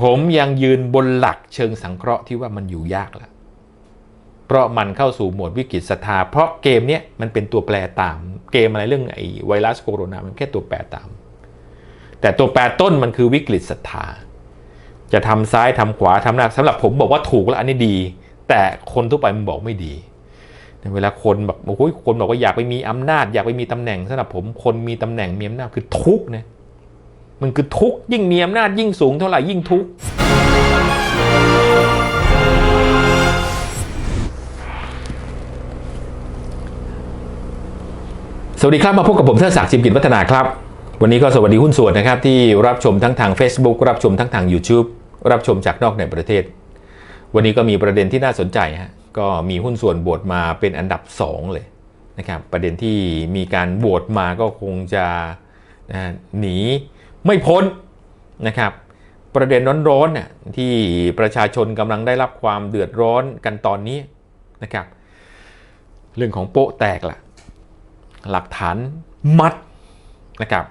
ผมยังยืนบนหลักเชิงสังเคราะห์ที่ว่ามันอยู่ยากล้วเพราะมันเข้าสู่โหมดวิกฤตศรัทธา เพราะเกมเนี้ยมันเป็นตัวแปรตาม เกมอะไรเรื่องไอ้ไวรัสโคโรนามันแค่ตัวแปรตาม แต่ตัวแปรต้นมันคือวิกฤตศรัทธา จะทำซ้ายทำขวาทำหน้าสำหรับผมบอกว่าถูกแล้วอันนี้ดี แต่คนทั่วไปมันบอกไม่ดีเวลาคนแบบโอ้ยคนบอกว่าอยากไปมีอำนาจ อยากไปมีตำแหน่งสำหรับผมคนมีตำแหน่งมีอำนาจคือทุกข์นะ มันคือทุกยิ่งมีอำนาจยิ่งสูงเท่าไหร่ยิ่งทุกสวัสดีครับมาพบกับผมเทิดศักดิ์จิมกิจวัฒนาครับ วันนี้ก็สวัสดีหุ้นส่วนนะครับ ที่รับชมทั้งทาง Facebook รับชมทั้งทาง YouTube รับชมจากนอกในประเทศ วันนี้ก็มีประเด็นที่น่าสนใจฮะก็มีหุ้นส่วนบวชมาเป็นอันดับ 2 เลยนะครับ ประเด็นที่มีการบวชมาก็คงจะนะหนี ไม่พ้นนะครับ ประเด็นร้อนๆน่ะที่ประชาชนกำลังได้รับความเดือดร้อนกันตอนนี้นะครับ เรื่องของโป๊ะแตกล่ะ หลักฐานมัดนะครับ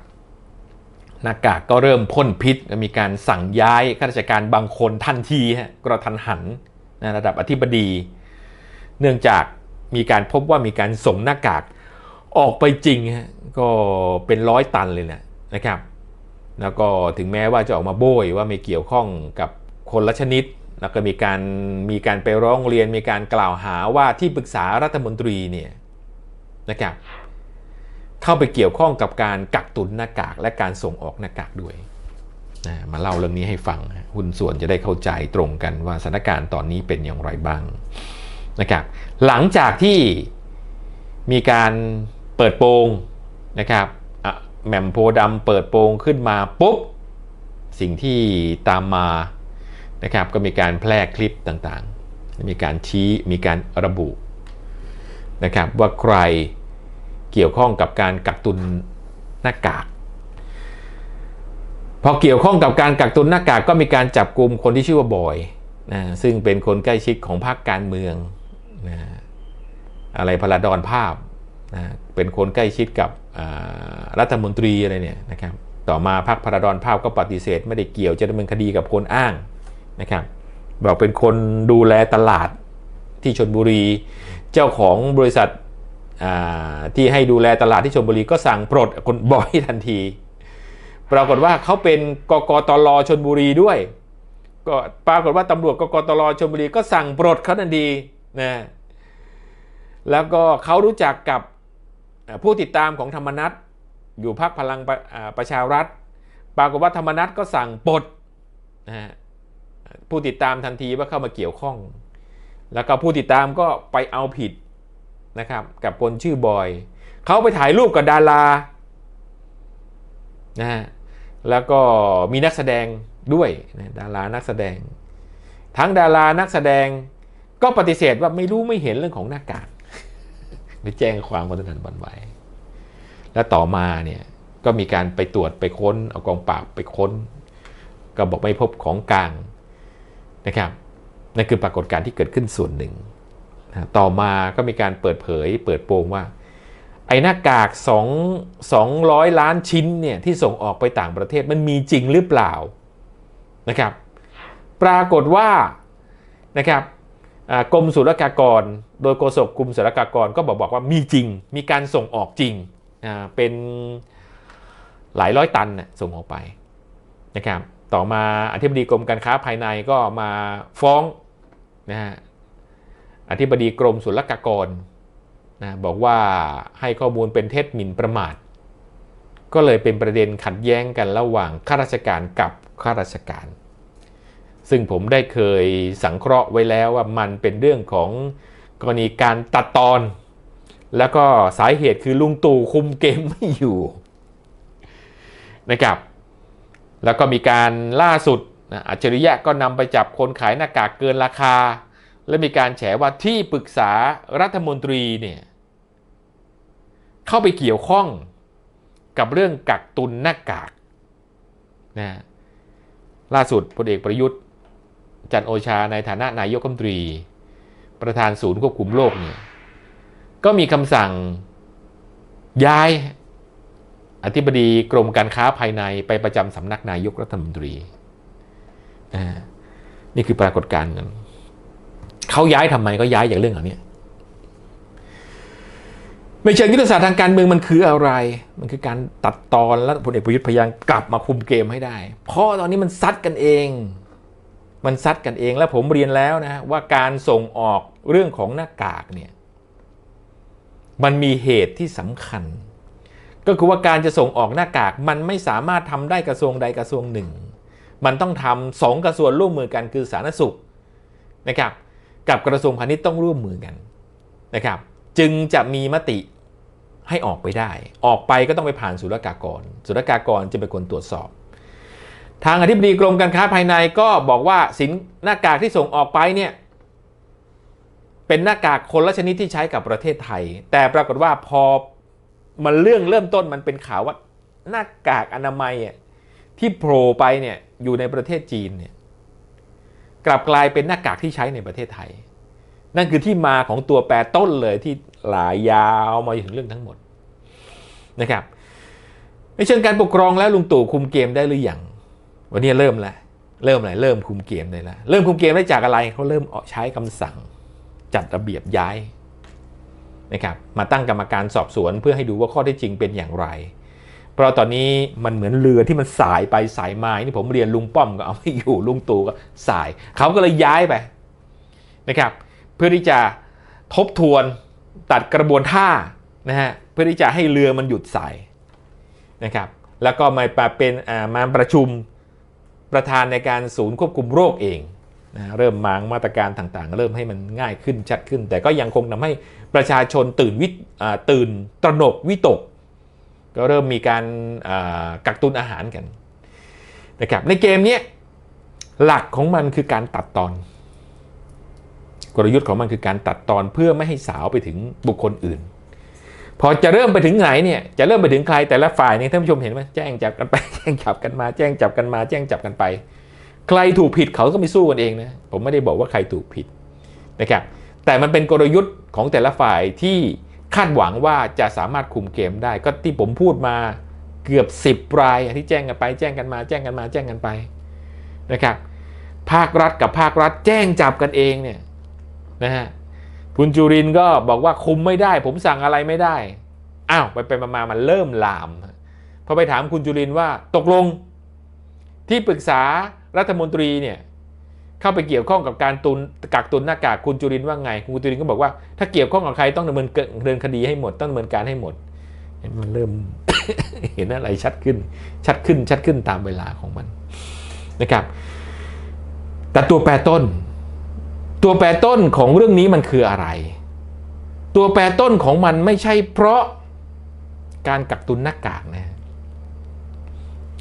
หน้ากากก็เริ่มพ่นพิษมีการสั่งย้ายข้าราชการบางคนทันทีฮะกระทันหันนะระดับอธิบดี เนื่องจากมีการพบว่ามีการส่งหน้ากากออกไปจริงฮะก็เป็นร้อยตันเลยนะนะครับ แล้วก็ถึงแม้ว่าจะออกมาโบยว่าไม่เกี่ยวข้องกับคนละชนิด แล้วก็มีการมีการไปร้องเรียน มีการกล่าวหาว่าที่ปรึกษารัฐมนตรีเนี่ยนะครับเข้าไปเกี่ยวข้องกับการกักตุนหน้ากากและการส่งออกหน้ากากด้วยนะมาเล่าเรื่องนี้ให้ฟังหุ้นส่วนจะได้เข้าใจตรงกันว่าสถานการณ์ตอนนี้เป็นอย่างไรบ้างนะครับหลังจากที่มีการเปิดโปงนะครับ แหม่มโพธิ์ดำเปิดโปงขึ้นมาปุ๊บ สิ่งที่ตามมานะครับก็มีการแพร่คลิปต่างๆ มีการชี้มีการระบุนะครับว่าใครเกี่ยวข้องกับการกักตุนหน้ากาก พอเกี่ยวข้องกับการกักตุนหน้ากากก็มีการจับกลุ่มคนที่ชื่อว่าบอยนะซึ่งเป็นคนใกล้ชิดของพรรคการเมืองนะอะไรพลาดอนภาพนะเป็นคนใกล้ชิดกับ รัฐมนตรีอะไรเนี่ยนะครับต่อมาพรรคพลาดอนภาพก็ปฏิเสธ ไม่ได้เกี่ยวจะดำเนินคดีกับคนอ้างนะครับบอกเป็นคนดูแลตลาดที่ชนบุรี เจ้าของบริษัทที่ให้ดูแลตลาดที่ชลบุรีก็สั่งปลดคนบอยทันที ปรากฏว่าเขาเป็นกกตลชนบุรีด้วย ก็ปรากฏว่าตำรวจกกตลชนบุรีก็สั่งปลดเขาทันทีนะแล้วก็เขารู้จักกับ ผู้ติดตามของธรรมนัตอยู่พรรคพลังประประชารัฐ ปรากฏว่าธรรมนัตก็สั่งปลดนะฮะผู้ติดตามทันทีว่าเข้ามาเกี่ยวข้อง แล้วก็ผู้ติดตามก็ไปเอาผิดนะครับกับคนชื่อบอยเขาไปถ่ายรูปกับดารานะฮะแล้วก็มีนักแสดงด้วยนะดารานักแสดง ทั้งดารานักแสดงก็ปฏิเสธว่าไม่รู้ไม่เห็นเรื่องของหน้ากาก ไปแจ้งความกันทันบันไหวแล้วต่อมาเนี่ยก็มีการไปตรวจไปค้นเอากองปราบไปค้น ก็บอกไม่พบของกลางนะครับนั่นคือปรากฏการณ์ที่เกิดขึ้นส่วนหนึ่งนะต่อมาก็มีการเปิดเผย เปิดโปงว่า ไอ้หน้ากาก2 200 ล้านชิ้นเนี่ยที่ส่งออกไปต่างประเทศมันมีจริงหรือเปล่านะครับ ปรากฏว่านะครับ กรมศุลกากร โดยโฆษกกรมศุลกากรก็บอกบอกว่ามีจริง มีการส่งออกจริงเป็นหลายร้อยตันส่งออกไปนะครับ ต่อมาอธิบดีกรมการค้าภายในก็มาฟ้องนะฮะอธิบดีกรมศุลกากรนะบอกว่าให้ข้อมูลเป็นเท็จหมิ่นประมาท ก็เลยเป็นประเด็นขัดแย้งกันระหว่างข้าราชการกับข้าราชการ ซึ่งผมได้เคยสังเคราะห์ไว้แล้วว่ามันเป็นเรื่องของกรณีการตัดตอน แล้วก็สาเหตุคือลุงตู่คุมเกมไม่อยู่นะครับแล้วก็มีการล่าสุดอัจฉริยะก็นำไปจับคนขายหน้ากากเกินราคา และมีการแฉว่าที่ปรึกษารัฐมนตรีเนี่ยเข้าไปเกี่ยวข้องกับเรื่องกักตุนหน้ากากนะล่าสุดพลเอกประยุทธ์ จันโอชาในฐานะนายกรัฐมนตรี ประธานศูนย์ควบคุมโรคเนี่ยก็มีคำสั่งย้ายอธิบดีกรมการค้าภายในไปประจำสำนักนายกรัฐมนตรีนี่คือปรากฏการณ์นั้นเขาย้ายทำไมก็ย้ายอย่างเรื่องเหล่านี้ไม่เชิงยุทธศาสตร์ทางการเมืองมันคืออะไร มันคือการตัดตอนแล้วพลเอกประยุทธ์พยายามกลับมาคุมเกมให้ได้ เพราะตอนนี้มันซัดกันเอง มันซัดกันเองแล้วผมเรียนแล้วนะว่าการส่งออกเรื่องของหน้ากากเนี่ยมันมีเหตุที่สำคัญ ก็คือว่าการจะส่งออกหน้ากากมันไม่สามารถทำได้กระทรวงใดกระทรวงหนึ่ง มันต้องทำสองกระทรวงร่วมมือกันคือสาธารณสุขนะครับกับกระทรวงพาณิชย์ต้องร่วมมือกันนะครับจึงจะมีมติให้ออกไปได้ ออกไปก็ต้องไปผ่านศุลกากรศุลกากรจะเป็นคนตรวจสอบ ทางอธิบดีกรมการค้าภายในก็บอกว่าสินหน้ากากที่ส่งออกไปเนี่ยเป็นหน้ากากคนละชนิดที่ใช้กับประเทศไทย แต่ปรากฏว่าพอมันเรื่องเริ่มต้นมันเป็นข่าวว่าหน้ากากอนามัยที่โผล่ไปเนี่ยอยู่ในประเทศจีนเนี่ยกลับกลายเป็นหน้ากากที่ใช้ในประเทศไทย นั่นคือที่มาของตัวแปรต้นเลยที่หลายยาวมาถึงเรื่องทั้งหมดนะครับในเชิงการปกครองแล้วลุงตู่คุมเกมได้หรือยัง วันนี้เริ่มแล้วเริ่มอะไรเริ่มคุมเกมได้แล้วเริ่มคุมเกมได้จากอะไรเขาเริ่มออกใช้คำสั่งจัดระเบียบย้ายนะครับมาตั้งกรรมการสอบสวนเพื่อให้ดูว่าข้อเท็จจริงเป็นอย่างไร เพราะตอนนี้มันเหมือนเรือที่มันสายไปสายมานี่ผมเรียนลุงป้อมก็เอาไม่อยู่ลุงตู่ก็สายเขาก็เลยย้ายไปนะครับเพื่อที่จะทบทวนตัดกระบวนท่านะฮะเพื่อที่จะให้เรือมันหยุดสายนะครับแล้วก็มาเป็นมาประชุม ประธานในการศูนย์ควบคุมโรคเองนะเริ่มมางมาตรการต่างๆ เริ่มให้มันง่ายขึ้นชัดขึ้น แต่ก็ยังคงทำให้ประชาชนตื่นวิตื่นตระหนกวิตก ก็เริ่มมีการกักตุนอาหารกันนะครับในเกมนี้หลักของมันคือการตัดตอน กลยุทธ์ของมันคือการตัดตอนเพื่อไม่ให้สาวไปถึงบุคคลอื่น พอจะเริ่มไปถึงไหนเนี่ยจะเริ่มไปถึงใครแต่ละฝ่ายเนี่ยท่านผู้ชมเห็นไหมแจ้งจับกันไปแจ้งจับกันมา แจ้งจับกันมา แจ้งจับกันไป ใครถูกผิดเขาก็ไม่สู้กันเองนะผมไม่ได้บอกว่าใครถูกผิดนะครับแต่มันเป็นกลยุทธ์ของแต่ละฝ่ายที่คาดหวังว่าจะสามารถคุมเกมได้ ก็ที่ผมพูดมาเกือบ 10 รายที่แจ้งกันไป แจ้งกันมา แจ้งกันมา แจ้งกันไปนะครับภาครัฐกับภาครัฐแจ้งจับกันเองเนี่ยนะฮะ คุณจุรินก็บอกว่าคุมไม่ได้ ผมสั่งอะไรไม่ได้ อ้าวไปไปมามันเริ่มลามพอไปถามคุณจุรินว่าตกลง ที่ปรึกษารัฐมนตรีเนี่ยเข้าไปเกี่ยวข้องกับการตุนกักตุนหน้ากากคุณจุรินว่าไง คุณจุรินก็บอกว่าถ้าเกี่ยวข้องกับใครต้องดำเนินเดินคดีให้หมดต้องดำเนินการให้หมด มันเริ่มเห็นอะไรชัดขึ้น ชัดขึ้นชัดขึ้นตามเวลาของมันนะครับ แต่ตัวแปรต้น ตัวแปรต้นของเรื่องนี้มันคืออะไร ตัวแปรต้นของมันไม่ใช่เพราะการกักตุนหน้ากากนะ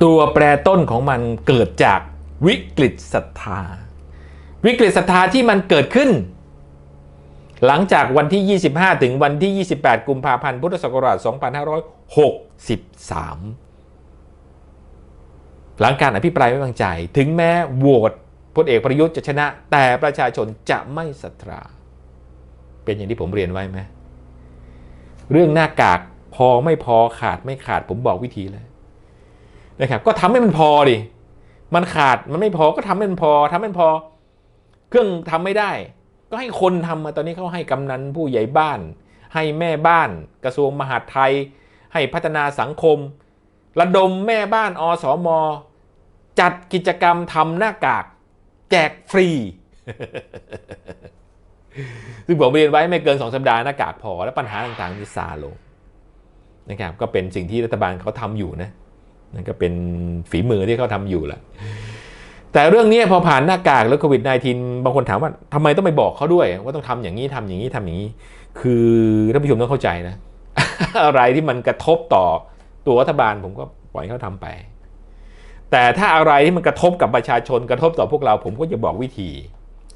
ตัวแปรต้นของมันเกิดจากวิกฤตศรัทธา วิกฤตศรัทธาที่มันเกิดขึ้น หลังจากวันที่ 25 ถึงวันที่ 28 กุมภาพันธ์พุทธศักราช 2563 หลังการอภิปรายไม่วางใจ ถึงแม้โหวต พลเอกประยุทธ์จะชนะ แต่ประชาชนจะไม่ศรัทธาเป็นอย่างที่ผมเรียนไว้ไหมเรื่องหน้ากากพอไม่พอขาดไม่ขาดผมบอกวิธีแล้วนะครับก็ทำให้มันพอดิมันขาดมันไม่พอก็ทำให้มันพอทำให้มันพอ เครื่องทำไม่ได้ ก็ให้คนทำมาตอนนี้เขาให้กำนันผู้ใหญ่บ้าน ให้แม่บ้าน กระทรวงมหาดไทย ให้พัฒนาสังคม ระดมแม่บ้านอสมจัดกิจกรรมทำหน้ากาก แจกฟรี ซึ่งผมเรียนไว้ไม่เกินสองสัปดาห์หน้ากากพอ แล้วปัญหาต่างๆมีซาลงนะครับก็เป็นสิ่งที่รัฐบาลเขาทำอยู่นะนั่นก็เป็นฝีมือที่เขาทำอยู่แหละแต่เรื่องนี้พอผ่านหน้ากากแล้วโควิด -19 บางคนถามว่าทำไมต้องไปบอกเขาด้วย ว่าต้องทำอย่างนี้ทำอย่างนี้ทำอย่างนี้ คือท่านผู้ชมต้องเข้าใจนะ อะไรที่มันกระทบต่อตัวรัฐบาลผมก็ปล่อยเขาทำไป แต่ถ้าอะไรที่มันกระทบกับประชาชนกระทบต่อพวกเราผมก็จะบอกวิธี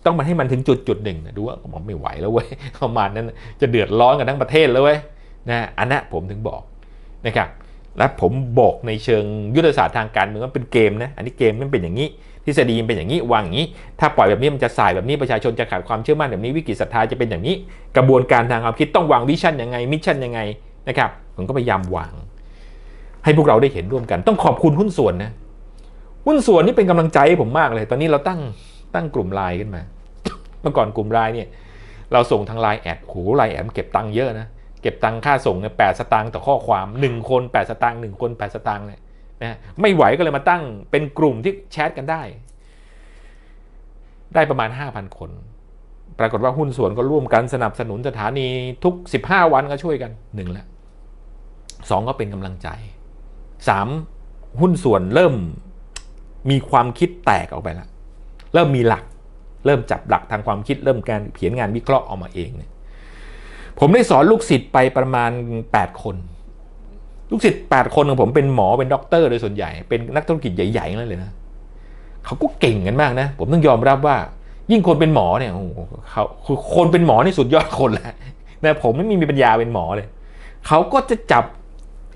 ต้องมาให้มันถึงจุดจุดหนึ่งนะดูว่าผมไม่ไหวแล้วเว้ยประมาณนั้นจะเดือดร้อนกันทั้งประเทศเลยเว้ยนะอันนั้นผมถึงบอกนะครับและผมบอกในเชิงยุทธศาสตร์ทางการเมืองว่าเป็นเกมนะอันนี้เกมมันเป็นอย่างนี้ทฤษฎีมันเป็นอย่างนี้วางอย่างนี้ ถ้าปล่อยแบบนี้มันจะสายแบบนี้ประชาชนจะขาดความเชื่อมั่นแบบนี้วิกฤตศรัทธาจะเป็นอย่างนี้ กระบวนการทางความคิดต้องวางวิชั่นยังไงมิชชั่นยังไงนะครับผมก็พยายามวาง ให้พวกเราได้เห็นร่วมกัน ต้องขอบคุณหุ้นส่วนนะ หุ้นส่วนนี่เป็นกำลังใจให้ผมมากเลย ตอนนี้เราตั้งตั้งกลุ่มไลน์ขึ้นมา เมื่อก่อนกลุ่มไลน์เนี่ย เราส่งทางไลน์แอดโหไลน์แอดเก็บตังค์เยอะนะเก็บตังค่าส่งเนี่ยแปดสตางค์ต่อข้อความหนึ่งคนแปดสตางค์หนึ่งคนแปดสตางค์เลยนะไม่ไหวก็เลยมาตั้งเป็นกลุ่มที่แชทกันได้ ได้ประมาณ 5,000 คน ปรากฏว่าหุ้นส่วนก็ร่วมกันสนับสนุนสถานีทุก 15 วันก็ช่วยกันหนึ่งล้วสองก็เป็นกำลังใจสามหุ้นส่วนเริ่ม มีความคิดแตกออกไปแล้วเริ่มมีหลัก เริ่มจับหลักทางความคิดเริ่มการเขียนงานวิเคราะห์ออกมาเองเนี่ยผมได้สอนลูกศิษย์ไปประมาณ 8 คน ลูกศิษย์8คนของผมเป็นหมอเป็นด็อกเตอร์โดยส่วนใหญ่เป็นนักธุรกิจใหญ่ๆนั่นเลยนะเขาก็เก่งกันมากนะ ผมต้องยอมรับว่า ยิ่งคนเป็นหมอเนี่ยเขาคือคนเป็นหมอนี่สุดยอดคนแหละแต่ผมไม่มีปัญญาเป็นหมอเลย เขาก็จะจับ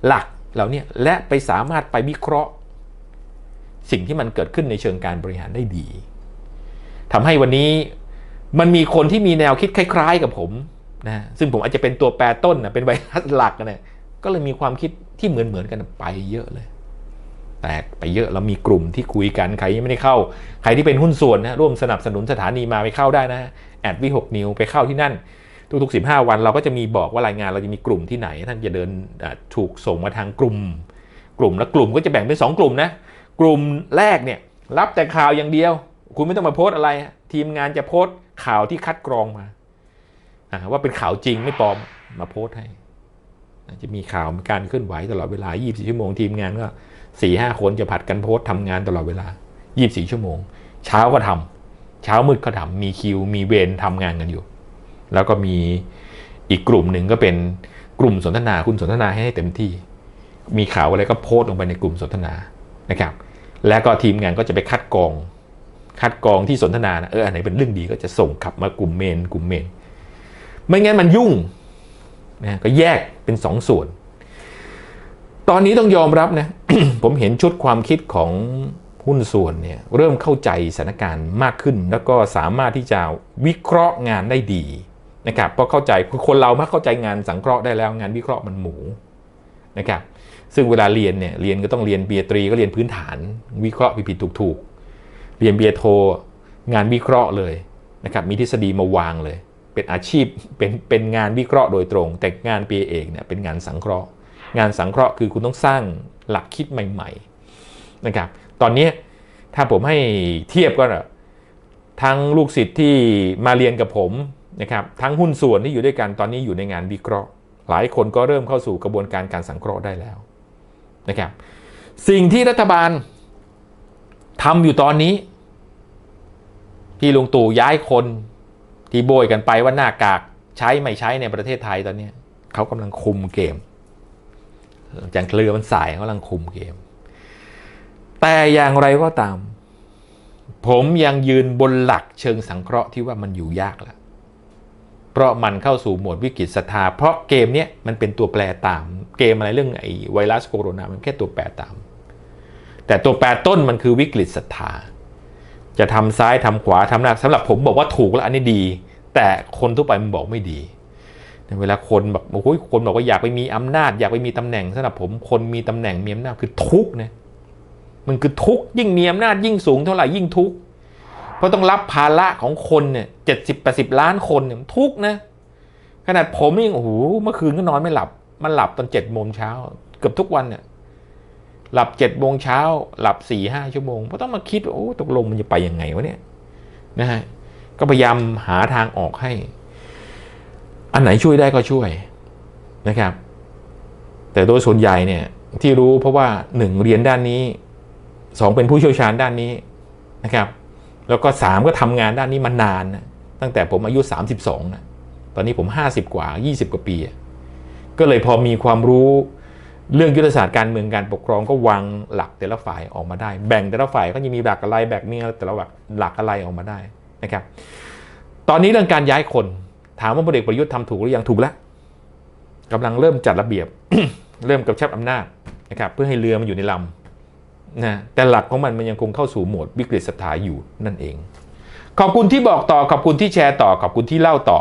หลักเหล่านี้และไปสามารถไปวิเคราะห์ สิ่งที่มันเกิดขึ้นในเชิงการบริหารได้ดีทำให้วันนี้มันมีคนที่มีแนวคิดคล้าย ๆ กับผมนะซึ่งผมอาจจะเป็นตัวแปรต้นนะเป็นไวรัสหลักนะก็เลยมีความคิดที่เหมือนๆกันไปเยอะเลย แตกไปเยอะเรามีกลุ่มที่คุยกันใครยังไม่ได้เข้า ใครที่เป็นหุ้นส่วนนะร่วมสนับสนุนสถานีมาไปเข้าได้นะแอดวิหกนิวไปเข้าที่นั่น ทุกๆ 15 วันเราก็จะมีบอกว่ารายงานเราจะมีกลุ่มที่ไหนท่านจะเดินถูกส่งมาทางกลุ่ม กลุ่มแล้วกลุ่มก็จะแบ่งเป็น2กลุ่มนะ กลุ่มแรกเนี่ยรับแต่ข่าวอย่างเดียว คุณไม่ต้องมาโพสต์อะไร ทีมงานจะโพสต์ข่าวที่คัดกรองมา ว่าเป็นข่าวจริงไม่ปลอมมาโพสต์ให้ จะมีข่าวมีการเคลื่อนไหวตลอดเวลา 24 ชั่วโมงทีมงานก็สี่ห้าคนจะผัดกันโพสต์ทำงานตลอดเวลา 24 ชั่วโมง เช้าก็ทำเช้ามืดก็ทำมีคิว มีเวรทำงานกันอยู่ แล้วก็มีอีกกลุ่มหนึ่งก็เป็นกลุ่มสนทนาคุณสนทนาให้เต็มที่ มีข่าวอะไรก็โพสต์ลงไปในกลุ่มสนทนานะครับ แล้วก็ทีมงานก็จะไปคัดกรองคัดกรองที่สนทนานะเอออันไหนเป็นเรื่องดีก็จะส่งขับมากลุ่มเมนกลุ่มเมน ไม่งั้นมันยุ่งนะก็แยกเป็นสองส่วน ตอนนี้ต้องยอมรับนะ ผมเห็นชุดความคิดของหุ้นส่วนเนี่ยเริ่มเข้าใจสถานการณ์มากขึ้น แล้วก็สามารถที่จะวิเคราะห์งานได้ดีนะครับเพราะเข้าใจคือคนเราถ้าเข้าใจงานสังเคราะห์ได้แล้วงานวิเคราะห์มันหมูนะครับ ซึ่งเวลาเรียนเนี่ยเรียนก็ต้องเรียนเบียตรีก็เรียนพื้นฐาน วิเคราะห์ผิดๆถูกๆเรียนเบียโท งานวิเคราะห์เลยนะครับมีทฤษฎีมาวางเลย เป็นอาชีพเป็นเป็นงานวิเคราะห์โดยตรง แต่งานเปียเอกเนี่ยเป็นงานสังเคราะห์ งานสังเคราะห์คือคุณต้องสร้างหลักคิดใหม่ๆนะครับตอนนี้ถ้าผมให้เทียบก็ทั้งลูกศิษย์ที่มาเรียนกับผมนะครับทั้งหุ้นส่วนที่อยู่ด้วยกันตอนนี้อยู่ในงานวิเคราะห์ หลายคนก็เริ่มเข้าสู่กระบวนการการสังเคราะห์ได้แล้ว นะครับ สิ่งที่รัฐบาลทำอยู่ตอนนี้ ที่ลุงตู่ย้ายคนที่โบยกันไปว่าหน้ากากใช้ไม่ใช้ในประเทศไทยตอนนี้เขากำลังคุมเกมหลังจากเรือมันสายเขากำลังคุมเกม แต่อย่างไรก็ตาม ผมยังยืนบนหลักเชิงสังเคราะห์ที่ว่ามันอยู่ยากแล้ว เพราะมันเข้าสู่โหมดวิกฤตศรัทธา เพราะเกมเนี้ยมันเป็นตัวแปรตาม เกมอะไรเรื่องไอ้ไวรัสโคโรนามันแค่ตัวแปรตาม แต่ตัวแปรต้นมันคือวิกฤตศรัทธา จะทำซ้ายทำขวาทำหน้าสำหรับผมบอกว่าถูกแล้วอันนี้ดี แต่คนทั่วไปมันบอกไม่ดีเวลาคนแบบโอ้ยคนบอกว่าอยากไปมีอำนาจ อยากไปมีตำแหน่งสำหรับผมคนมีตำแหน่งมีอำนาจคือทุกข์นะมันคือทุกข์ยิ่งมีอำนาจยิ่งสูงเท่าไหร่ยิ่งทุกข์ เพราะต้องรับภาระของคนเนี่ยเจ็ดสิบแปดสิบล้านคนเนี่ยทุกนะ ขนาดผมยังโอ้โหเมื่อคืนก็นอนไม่หลับ มันหลับตอนเจ็ดโมงเช้าเกือบทุกวันเนี่ยหลับเจ็ดโมงเช้าหลับสี่ห้าชั่วโมงเพราะต้องมาคิดว่าโอ้ตกลงมันจะไปยังไงวะเนี่ยนะฮะก็พยายามหาทางออกให้ อันไหนช่วยได้ก็ช่วยนะครับ แต่โดยส่วนใหญ่เนี่ยที่รู้เพราะว่าหนึ่งเรียนด้านนี้สองเป็นผู้เชี่ยวชาญด้านนี้นะครับ แล้วก็สามก็ทำงานด้านนี้มานานนะตั้งแต่ผมอายุ 32นะตอนนี้ผม 50 กว่า 20 กว่าปี ก็เลยพอมีความรู้เรื่องยุทธศาสตร์การเมืองการปกครองก็วางหลักแต่ละฝ่ายออกมาได้ แบ่งแต่ละฝ่ายก็จะมีหลักอะไรแบ่งมีแต่ละหลักหลักอะไรออกมาได้นะครับ ตอนนี้เรื่องการย้ายคนถามว่าพลเอกประยุทธ์ทำถูกหรือยังถูกแล้วกำลังเริ่มจัดระเบียบ เริ่มกับชับอำนาจนะครับ เพื่อให้เรือมันอยู่ในลำ นะแต่หลักของมันมันยังคงเข้าสู่โหมดวิกฤตศรัทธาอยู่นั่นเอง ขอบคุณที่บอกต่อขอบคุณที่แชร์ต่อขอบคุณที่เล่าต่อ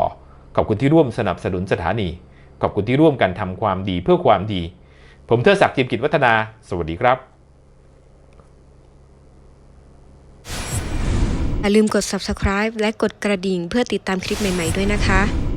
ขอบคุณที่ร่วมสนับสนุนสถานี ขอบคุณที่ร่วมกันทำความดีเพื่อความดี ผมเทอศักดิ์จิมกิจวัฒนา สวัสดีครับอย่าลืมกด subscribe และกดกระดิ่งเพื่อติดตามคลิปใหม่ ๆ ด้วยนะคะ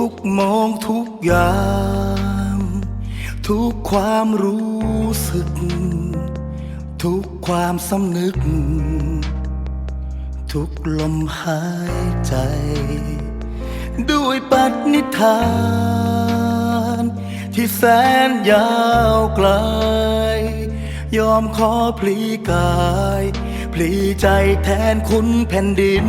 ทุกมองทุกยาม ทุกความรู้สึก ทุกความสำนึก ทุกลมหายใจ ด้วยปณิธาน ที่แสนยาวไกล ยอมขอพลีกาย พลีใจแทนคุณแผ่นดิน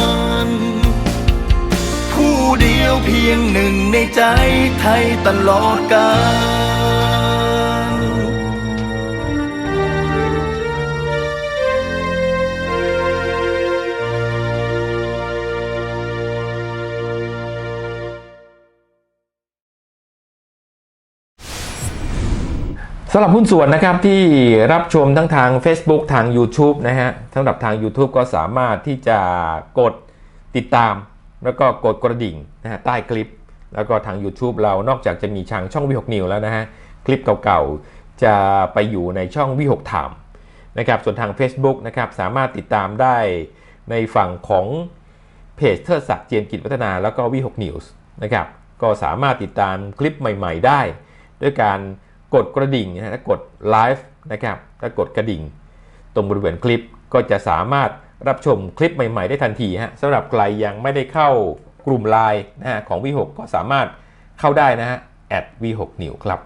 ล เดียวเพียงหนึ่งในใจไทยตลอดกาลสำหรับหุ้นส่วนนะครับที่รับชมทั้งทาง Facebook ทาง YouTube นะฮะสำหรับทาง YouTube ก็สามารถที่จะกดติดตาม แล้วก็กดกระดิ่งนะฮะใต้คลิป แล้วก็ทาง YouTube เรานอกจากจะมีทางช่องวิหกนิวแล้วนะฮะคลิปเก่าๆจะไปอยู่ในช่องวิหกถามนะครับส่วนทาง Facebook นะครับสามารถติดตามได้ในฝั่งของเพจเทิดศักดิ์เจียมกิจวัฒนาแล้วก็วิหกนิวส์นะครับก็สามารถติดตามคลิปใหม่ๆได้ ด้วยการกดกระดิ่งนะฮะกดไลฟ์นะครับถ้ากดกระดิ่ง ตรงบริเวณคลิปก็จะสามารถ รับชมคลิปใหม่ๆได้ทันทีฮะสำหรับใครยังไม่ได้เข้ากลุ่มไลน์นะฮะของ V6 ก็สามารถเข้าได้นะฮะ V6 New ครับ